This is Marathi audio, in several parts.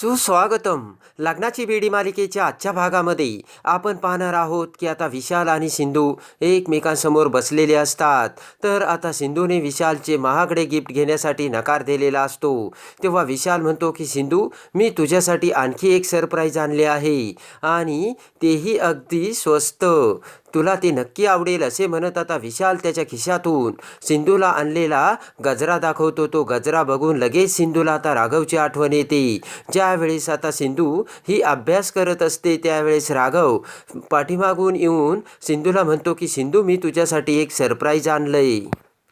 सुस्वागतम. लग्नाची बेडी मालिकेच्या आजच्या भागामध्ये आपण पाहणार आहोत की आता विशाल आणि सिंधू एकमेकांसमोर बसलेले असतात. तर आता सिंधूने विशालचे महागडे गिफ्ट घेण्यासाठी नकार दिलेला असतो. तेव्हा विशाल म्हणतो की सिंधू मी तुझ्यासाठी आणखी एक सरप्राईज आणले आहे आणि तेही अगदी स्वस्त. तुला ते नक्की आवडेल असे म्हणत आता विशाल त्याच्या खिशातून सिंधूला आणलेला गजरा दाखवतो. तो गजरा बघून लगेच सिंधूला आता राघवची आठवण येते. ज्यावेळेस आता सिंधू ही अभ्यास करत असते त्यावेळेस राघव पाठीमागून येऊन सिंधूला म्हणतो की सिंधू मी तुझ्यासाठी एक सरप्राईज आणलंय.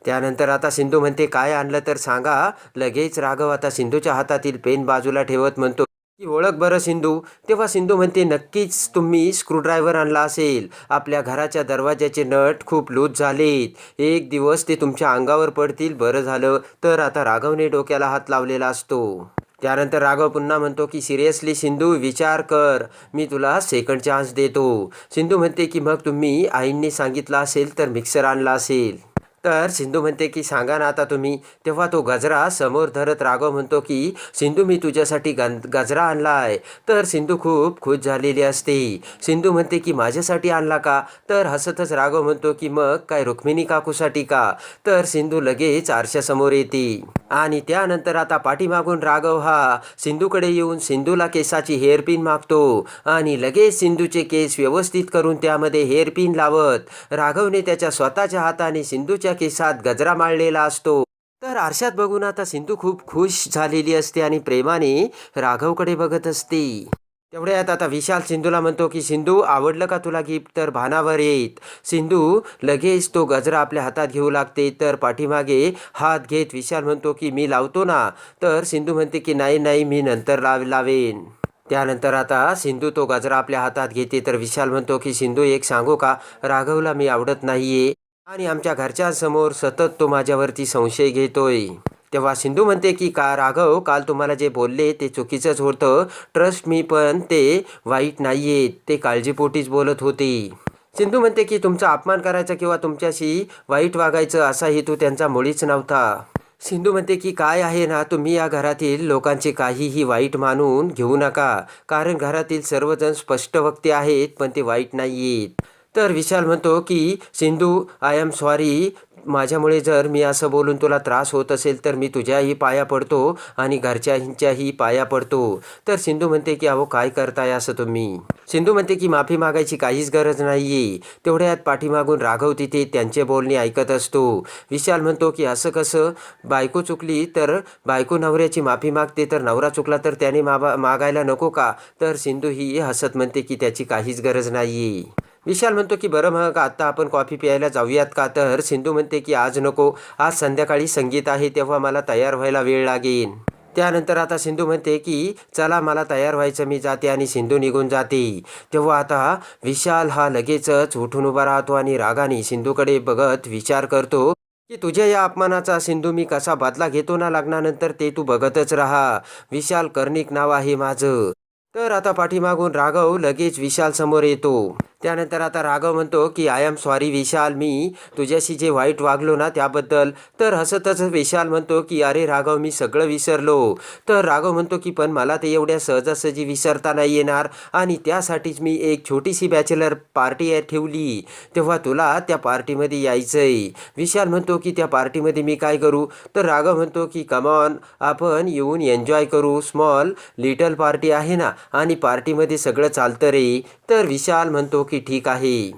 त्यानंतर आता सिंधू म्हणते काय आणलं तर सांगा. लगेच राघव आता सिंधूच्या हातातील पेन बाजूला ठेवत म्हणतो की ओळख बरं सिंधू. तेव्हा सिंधू म्हणते नक्कीच तुम्ही स्क्रूड्रायव्हर आणला असेल. आपल्या घराच्या दरवाज्याचे नट खूप लूज झालेत. एक दिवस ते तुमच्या अंगावर पडतील बरं झालं. तर आता राघवने डोक्याला हात लावलेला असतो. त्यानंतर राघव पुन्हा म्हणतो की सिरियसली सिंधू विचार कर. मी तुला सेकंड चान्स देतो. सिंधू म्हणते की मग तुम्ही आईंनी सांगितलं असेल तर मिक्सर आणला असेल. तर सिंधू म्हणते की सांगा ना आता तुम्ही. तेव्हा तो गजरा समोर धरत राघव म्हणतो की सिंधू मी तुझ्यासाठी गजरा आणला आहे. तर सिंधू खूप खुश झालेली असते. सिंधू म्हणते की माझ्यासाठी आणला का? तर हसतच राघव म्हणतो की मग काय रुक्मिणी काकूसाठी का? तर सिंधू लगेच आरशासमोर येते. आणि त्यानंतर आता पाठीमागून राघव हा सिंधूकडे येऊन सिंधूला केसाची हेअरपिन मागतो. आणि लगेच सिंधूचे केस व्यवस्थित करून त्यामध्ये हेअरपिन लावत राघवने त्याच्या स्वतःच्या हाताने सिंधूच्या केसात गजरा माळलेला असतो. तर आरशात बघून आता सिंधू खूप खुश झालेली असते आणि प्रेमाने राघवकडे बघत असते. तेवढ्यात आता विशाल सिंधूला म्हणतो की सिंधू आवडलं का तुला गिफ्ट तर भानावर येत. सिंधू लगेच तो गजरा आपल्या हातात घेऊ लागते. तर पाठीमागे हात घेत विशाल म्हणतो की मी लावतो ना. तर सिंधू म्हणते की नाही नाही मी नंतर लाव लावेन. त्यानंतर आता सिंधू तो गजरा आपल्या हातात घेते. तर विशाल म्हणतो की सिंधू एक सांगू का? राघवला मी आवडत नाहीये. आणि आमच्या घरच्यांसमोर सतत तो माझ्यावरती संशय घेतोय. तेव्हा सिंधू म्हणते की का राघव काल तुम्हाला जे बोलले ते चुकीचंच होतं. ट्रस्ट मी पण ते वाईट नाही आहेत ते काळजीपोटीच बोलत होती. सिंधू म्हणते की तुमचा अपमान करायचा किंवा तुमच्याशी वाईट वागायचं असा हेतू त्यांचा मुळीच नव्हता. सिंधू म्हणते की काय आहे ना तुम्ही या घरातील लोकांचे काहीही वाईट मानून घेऊ नका. कारण घरातील सर्वजण स्पष्ट वक्ते आहेत पण ते वाईट नाही आहेत तर विशाल म्हणतो की सिंधू आय एम सॉरी माझ्यामुळे जर मी असं बोलून तुला त्रास होत असेल तर मी तुझ्याही पाया पडतो आणि घरच्याहींच्याही पाया पडतो. तर सिंधू म्हणते की अहो काय करताय असं तुम्ही? सिंधू म्हणते की माफी मागायची काहीच गरज नाही आहे तेवढ्यात पाठीमागून राघव तिथे त्यांचे बोलणे ऐकत असतो. विशाल म्हणतो की असं कसं? बायको चुकली तर बायको नवऱ्याची माफी मागते तर नवरा चुकला तर त्याने माबा मागायला नको का? तर सिंधू ही हसत म्हणते की त्याची काहीच गरज नाहीये. विशाल म्हणतो की बरं मग आता आपण कॉफी प्यायला जाऊयात का? तर सिंधू म्हणते की आज नको. आज संध्याकाळी संगीत आहे तेव्हा मला तयार व्हायला वेळ लागेल. त्यानंतर आता सिंधू म्हणते की चला मला तयार व्हायचं मी जाते आणि सिंधू निघून जाते. तेव्हा आता विशाल हा लगेचच उठून उभा राहतो आणि रागाने सिंधूकडे बघत विचार करतो की तुझ्या या अपमानाचा सिंधू मी कसा बदला घेतो ना लग्नानंतर ते तू बघतच राहा. विशाल कर्णिक नाव आहे माझं. तर आता पाठीमागून राघव लगेच विशाल समोर येतो. त्यानंतर आता राघव म्हणतो की आय एम सॉरी विशाल मी तुझ्याशी जे वाईट वागलो ना त्याबद्दल. तर हसतच विशाल म्हणतो की अरे राघव मी सगळं विसरलो. तर राघव म्हणतो की पण मला ते एवढ्या सहजासहजी विसरता नाही येणार. आणि त्यासाठीच मी एक छोटीशी बॅचलर पार्टी ठेवली. तेव्हा तुला त्या पार्टीमध्ये यायचंय. विशाल म्हणतो की त्या पार्टीमध्ये मी काय करू? तर राघव म्हणतो की कमॉन आपण येऊन एन्जॉय करू. स्मॉल लिटल पार्टी आहे ना आणि पार्टीमध्ये सगळं चालतं रे. तर विशाल म्हणतो की ठीक आहे.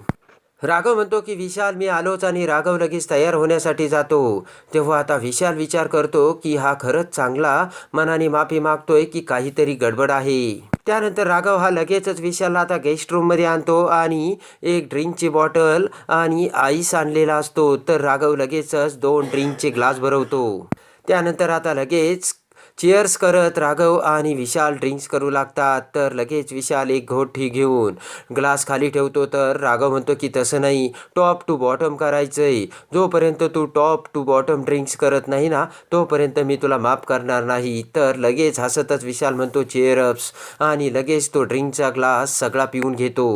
राघव म्हणतो की विशाल मी आलोच आणि राघव लगेच तयार होण्यासाठी जातो. तेव्हा आता विशाल विचार करतो की हा खरंच चांगला मनाने माफी मागतोय की काहीतरी गडबड आहे. त्यानंतर राघव हा लगेचच विशालला आता गेस्ट रूममध्ये आणतो आणि एक ड्रिंकची बॉटल आणि आईस आणलेला असतो. तर राघव लगेचच दोन ड्रिंकचे ग्लास भरवतो. त्यानंतर आता लगेच चेअर्स करत राघव आणि विशाल ड्रिंक्स करू लागतात. तर लगेच विशाल एक घोटी घेऊन ग्लास खाली ठेवतो. तर राघव म्हणतो की तसं नाही. टॉप टू बॉटम करायचंय. जोपर्यंत तू टॉप टू बॉटम ड्रिंक्स करत नाही ना तोपर्यंत मी तुला माफ करणार नाही. तर लगेच हसतच विशाल म्हणतो चेअरअप्स आणि लगेच तो ड्रिंकचा ग्लास सगळा पिऊन घेतो.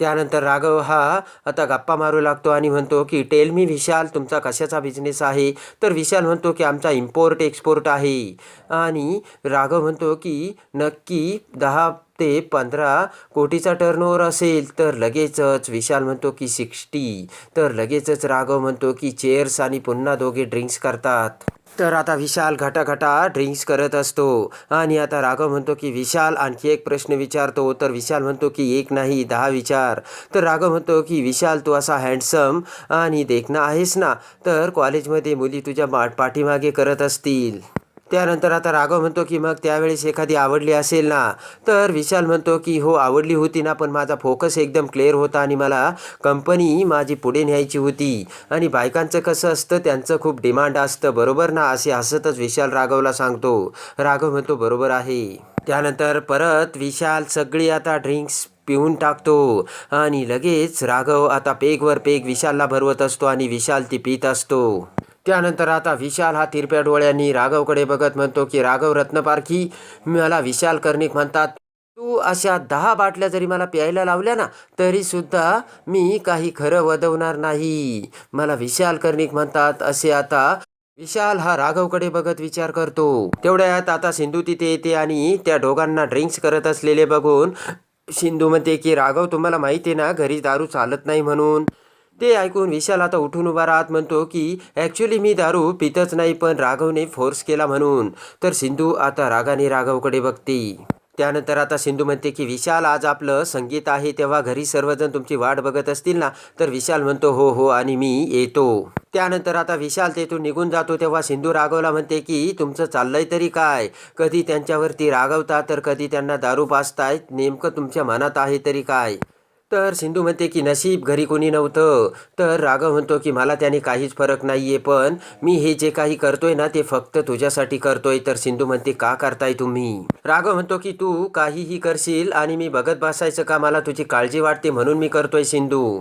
त्यानंतर राघव हा आता गप्पा मारू लागतो आणि म्हणतो की टेल मी विशाल तुमचा कशाचा बिझनेस आहे? तर विशाल म्हणतो की आमचा इम्पोर्ट एक्सपोर्ट आहे. आणि राघव म्हणतो की नक्की दहा ते पंधरा कोटीचा टर्नओव्हर असेल तर लगेचच विशाल म्हणतो की सिक्स्टी तर लगेचच राघव म्हणतो की चेअर्स आणि पुन्हा दोघे ड्रिंक्स करतात. तर आता विशाल घटाघटा ड्रिंक्स करत असतो आणि आता राघव म्हणतो की विशाल आणखी एक प्रश्न विचारतो तर विशाल म्हणतो की एक नाही दहा विचार. तर राघव म्हणतो की विशाल तू असा हँडसम आणि देखणं आहेस ना तर कॉलेजमध्ये मुली तुझ्या पाठीमागे करत असतील. त्यानंतर आता राघव म्हणतो की मग त्यावेळेस एखादी आवडली असेल ना? तर विशाल म्हणतो की हो आवडली होती ना पण माझा फोकस एकदम क्लिअर होता आणि मला कंपनी माझी पुढे न्यायची होती. आणि बायकांचं कसं असतं त्यांचं खूप डिमांड असतं बरोबर ना? असे हसतच विशाल राघवला सांगतो. राघव म्हणतो बरोबर आहे. त्यानंतर परत विशाल सगळी आता ड्रिंक्स पिऊन टाकतो. आणि लगेच राघव आता पेगवर पेग विशालला भरवत असतो आणि विशाल ती पित असतो. त्यानंतर आता विशाल हा तिरप्या डोळ्यांनी राघवकडे बघत म्हणतो की राघव रत्नपारखी मला विशाल कर्णिक म्हणतात. तू अशा दहा बाटल्या जरी मला प्यायला लावल्या ना तरी सुद्धा मी काही खरं वदवणार नाही. मला विशाल कर्णिक म्हणतात असे आता विशाल हा राघवकडे बघत विचार करतो. तेवढ्यात आता सिंधू तिथे येते आणि त्या दोघांना ड्रिंक्स करत असलेले बघून सिंधू म्हणते की राघव तुम्हाला माहिती आहे ना घरी दारू चालत नाही म्हणून. ते ऐकून विशाल आता उठून उभा राहत म्हणतो की ॲक्च्युली मी दारू पितच नाही पण राघवने फोर्स केला म्हणून. तर सिंधू आता रागाने राघवकडे बघते. त्यानंतर आता सिंधू म्हणते की विशाल आज आपलं संगीत आहे तेव्हा घरी सर्वजण तुमची वाट बघत असतील ना? तर विशाल म्हणतो हो हो आणि मी येतो. त्यानंतर आता विशाल तेथून निघून जातो तेव्हा सिंधू राघवला म्हणते की तुमचं चाललंय तरी काय? कधी त्यांच्यावरती रागवता तर कधी त्यांना दारू पाजतायत नेमकं तुमच्या मनात आहे तरी काय? तर सिंधू म्हणते की नशीब घरी कोणी नव्हतं. तर राघव म्हणतो की मला त्याने काहीच फरक नाही आहे पण मी हे जे काही करतोय ना ते फक्त तुझ्यासाठी करतोय. तर सिंधू म्हणते का करताय तुम्ही? राघव म्हणतो की तू काहीही करशील आणि मी बघत बसायचं का? मला तुझी काळजी वाटते म्हणून मी करतोय सिंधू.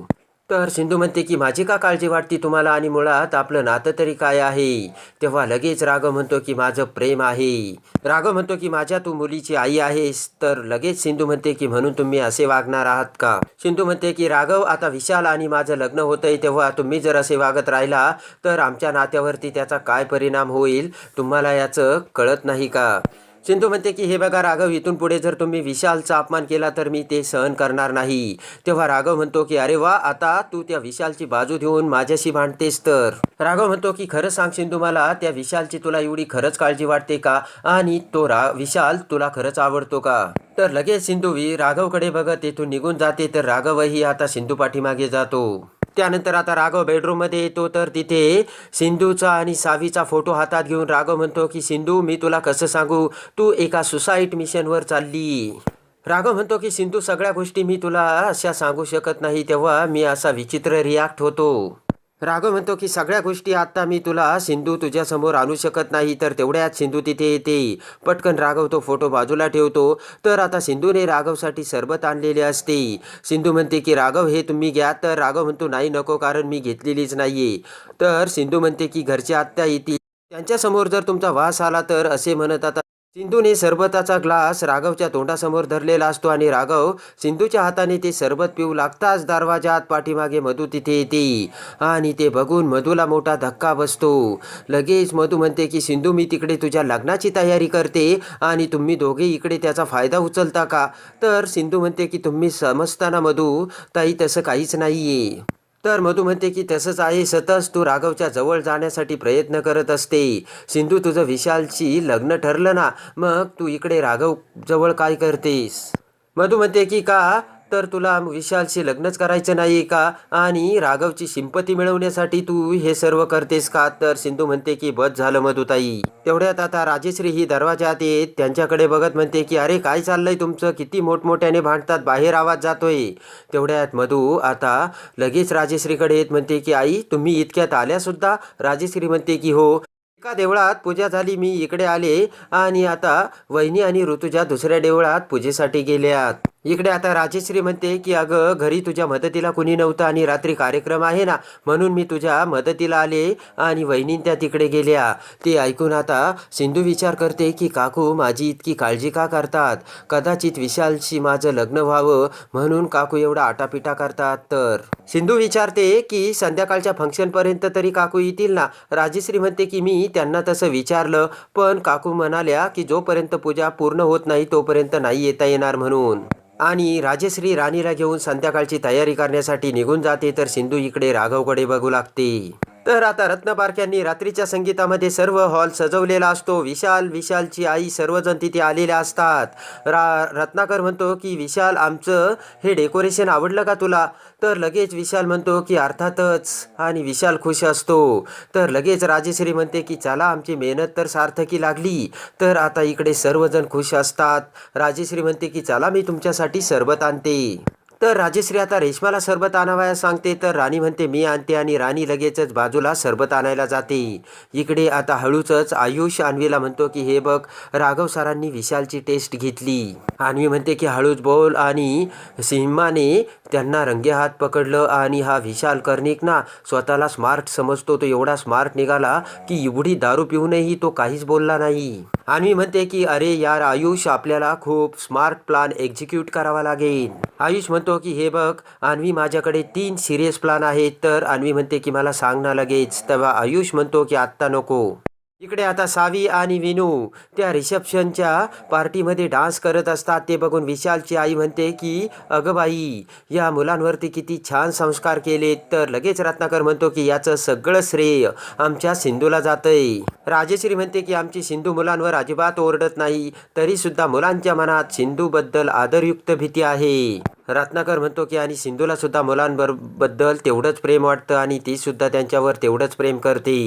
तर सिंधू म्हणते की माझी का काळजी वाटते तुम्हाला आणि मुळात आपलं नातं तरी काय आहे? तेव्हा लगेच राघव म्हणतो की माझं प्रेम आहे. राघव म्हणतो की माझ्या तू मुलीची आई आहेस. तर लगेच सिंधू म्हणते की म्हणून तुम्ही असे वागणार आहात का? सिंधू म्हणते की राघव आता विशाल आणि माझं लग्न होतंय तेव्हा तुम्ही जर असे वागत राहिला तर आमच्या नात्यावरती त्याचा काय परिणाम होईल? तुम्हाला याचं कळत नाही का? सिंधू म्हणते की हे बघा राघव इथून पुढे जर तुम्ही विशालचा अपमान केला तर मी ते सहन करणार नाही. तेव्हा राघव म्हणतो की अरे वा आता तू त्या विशालची बाजू घेऊन माझ्याशी भांडतेस तर. राघव म्हणतो की खरं सांग सिंधू मला त्या विशालची तुला एवढी खरंच काळजी वाटते का? आणि तो रा विशाल तुला खरंच आवडतो का? तर लगेच सिंधू राघवकडे बघत तेथून निघून जाते तर राघवही आता सिंधू पाठीमागे जातो. त्यानंतर आता राघव बेडरूममध्ये येतो. तर तिथे सिंधूचा आणि सावीचा फोटो हातात घेऊन राघव म्हणतो की सिंधू मी तुला कसं सांगू? तू एका सुसाईड मिशनवर चालली. राघव म्हणतो की सिंधू सगळ्या गोष्टी मी तुला अशा सांगू शकत नाही तेव्हा मी असा विचित्र रिॲक्ट होतो. राघव म्हणतो की सगळ्या गोष्टी आत्ता मी तुला सिंधू तुझ्यासमोर आणू शकत नाही तर तेवढ्यात सिंधू तिथे येते. पटकन राघव तो फोटो बाजूला ठेवतो. तर आता सिंधूने राघवसाठी सरबत आणलेले असते. सिंधू म्हणते की राघव हे तुम्ही घ्या. तर राघव म्हणतो नाही नको कारण मी घेतलेलीच नाही तर सिंधू म्हणते की घरचे आत्या येतील. त्यांच्यासमोर जर तुमचा वास आला तर असे म्हणत आता सिंधूने सरबताचा ग्लास राघवच्या तोंडासमोर धरलेला असतो आणि राघव सिंधूच्या हाताने ते सरबत पिऊ लागताच दरवाजात पाठीमागे मधू तिथे येते. आणि ते बघून मधूला मोठा धक्का बसतो. लगेच मधू म्हणते की सिंधू मी तिकडे तुझ्या लग्नाची तयारी करते आणि तुम्ही दोघे इकडे त्याचा फायदा उचलता का? तर सिंधू म्हणते की तुम्ही समजताना मधू ताई तसं काहीच नाही तर मधू म्हणते की तसंच आहे सतत तू राघवच्या जवळ जाण्यासाठी प्रयत्न करत असते. सिंधू तुझं विशालची लग्न ठरलं ना मग तू इकडे राघव जवळ काय करतेस? मधू म्हणते की का? तर तुला विशालशी लग्नच करायचं नाही का? आणि राघवची शिंपती मिळवण्यासाठी तू हे सर्व करतेस का? तर सिंधू म्हणते की बस झालं मधुताई. तेवढ्यात आता राजेश्री ही दरवाजात येत त्यांच्याकडे बघत म्हणते की अरे काय चाललंय तुमचं? किती मोठमोठ्याने भांडतात बाहेर आवाज जातोय. तेवढ्यात मधू आता लगेच राजेश्रीकडे येत म्हणते की आई तुम्ही इतक्यात आल्या सुद्धा राजेश्री म्हणते की हो. एका देवळात पूजा झाली मी इकडे आले आणि आता वहिनी आणि ऋतुजा दुसऱ्या देवळात पूजेसाठी गेल्यात. इकडे आता राजेश्री म्हणते की अगं घरी तुझ्या मदतीला कुणी नव्हतं आणि रात्री कार्यक्रम आहे ना म्हणून मी तुझ्या मदतीला आले आणि वहिनी त्या तिकडे गेल्या. ते ऐकून आता सिंधू विचार करते की काकू माझी इतकी काळजी का करतात? कदाचित विशालशी माझं लग्न व्हावं म्हणून काकू एवढा आटापिटा करतात तर. सिंधू विचारते की संध्याकाळच्या फंक्शनपर्यंत तरी काकू येतील ना? राजेश्री म्हणते की मी त्यांना तसं विचारलं पण काकू म्हणाल्या की जोपर्यंत पूजा पूर्ण होत नाही तोपर्यंत नाही येता येणार म्हणून. आणि राजश्री राणीला घेऊन संध्याकाळची तयारी करण्यासाठी निघून जाते तर सिंधू इकडे राघवकडे बघू लागते. तर आता रत्नपारख्यांनी रात्रीच्या संगीतामध्ये सर्व हॉल सजवलेला असतो. विशाल विशालची आई सर्वजण तिथे आलेल्या असतात. रा रत्नाकर म्हणतो की विशाल आमचं हे डेकोरेशन आवडलं का तुला? तर लगेच विशाल म्हणतो की अर्थातच. आणि विशाल खुश असतो. तर लगेच राजेश्री म्हणते की चला आमची मेहनत तर सार्थकी लागली. तर आता इकडे सर्वजण खुश असतात. राजेश्री म्हणते की चला मी तुमच्यासाठी सरबत आणते. तर राजेश्री आता रेशमाला सरबत आणावयास सांगते. तर राणी म्हणते मी आणते आणि राणी लगेचच बाजूला सरबत आणायला जाते. इकडे आता हळूचच आयुष आणवीला म्हणतो की हे बघ राघव सरांनी विशालची टेस्ट घेतली. आणवी म्हणते की हळूच बोल. आणि सिंहाने त्यांना रंगे हात पकडलं आणि हा विशाल कर्णिक ना स्वतःला स्मार्ट समजतो. तो एवढा स्मार्ट निघाला की एवढी दारू पिऊनही तो काहीच बोलला नाही. आणि म्हणते की अरे यार आयुष आपल्याला खूप स्मार्ट प्लान एक्झिक्यूट करावा लागेल. आयुष म्हणतो की हे बघ अन्वी माझ्याकडे तीन सिरियस प्लान आहेत. तर अन्वी म्हणते की मला सांग ना लगेच. तेव्हा आयुष म्हणतो की आत्ता नको. इकडे आता सावी आणि विनू त्या रिसेप्शनच्या पार्टीमध्ये डान्स करत असतात. ते बघून विशालची आई म्हणते की अगं बाई या मुलांवरती किती छान संस्कार केलेत. तर लगेच रत्नाकर म्हणतो की याचं सगळं श्रेय आमच्या सिंधूला जातंय. राजेश्री म्हणते की आमची सिंधू मुलांवर अजिबात ओरडत नाही. तरीसुद्धा मुलांच्या मनात सिंधूबद्दल आदरयुक्त भीती आहे. रत्नाकर म्हणतो की आणि सिंधूला सुद्धा मुलांबरबद्दल तेवढंच प्रेम वाटतं आणि ती सुद्धा त्यांच्यावर तेवढंच प्रेम करते.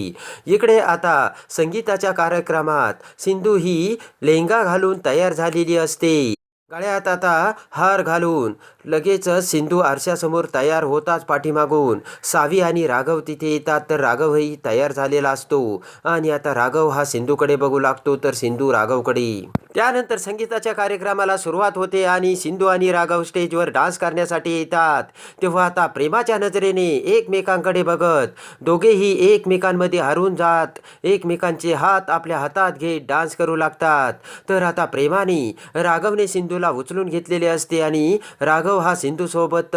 इकडे आता संगीताच्या कार्यक्रमात सिंधू ही लेहंगा घालून तयार झालेली असते. गळ्यात आता हार घालून लगेचच सिंधू आरशासमोर तयार होताच पाठीमागून. सावी आणि राघव तिथे येतात तर राघवही तयार झालेला असतो. आणि आता राघव हा सिंधूकडे बघू लागतो तर सिंधू राघवकडे. त्यानंतर संगीताच्या कार्यक्रमाला सुरुवात होते आणि सिंधू आणि राघव स्टेजवर डान्स करण्यासाठी येतात. तेव्हा आता प्रेमाच्या नजरेने एकमेकांकडे बघत दोघेही एकमेकांमध्ये हरून जात एकमेकांचे हात आपल्या हातात घेत डान्स करू लागतात. तर आता प्रेमाने राघवने सिंधूला उचलून घेतलेले असते आणि राघव हा सिंधूसोबत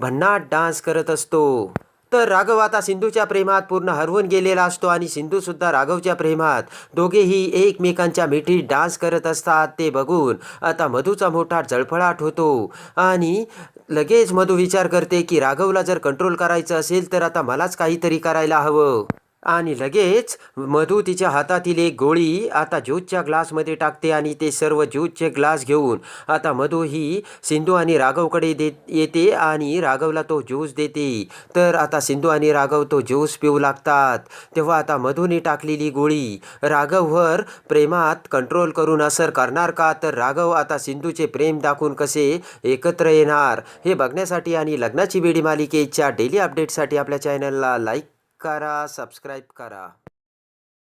भन्नाट डान्स करत असतो. तर राघव आता सिंधूच्या प्रेमात पूर्ण हरवून गेलेला असतो आणि सिंधूसुद्धा राघवच्या प्रेमात. दोघेही एकमेकांच्या मिठीत डान्स करत असतात ते बघून आता मधूचा मोठा जळफळाट होतो. आणि लगेच मधू विचार करते की राघवला जर कंट्रोल करायचं असेल तर आता मलाच काहीतरी करायला हवं. आणि लगेच मधू तिच्या हातातील एक गोळी आता ज्यूसच्या ग्लासमध्ये टाकते आणि ते सर्व ज्यूसचे ग्लास घेऊन आता मधू ही सिंधू आणि राघवकडे देत येते आणि राघवला तो ज्यूस देते. तर आता सिंधू आणि राघव तो ज्यूस पिऊ लागतात. तेव्हा आता मधूने टाकलेली गोळी राघववर प्रेमात कंट्रोल करून असर करणार का? तर राघव आता सिंधूचे प्रेम दाखवून कसे एकत्र येणार? हे बघण्यासाठी आणि लग्नाची बेडी मालिकेच्या डेली अपडेटसाठी आपल्या चॅनलला लाईक करा सबस्क्राईब करा.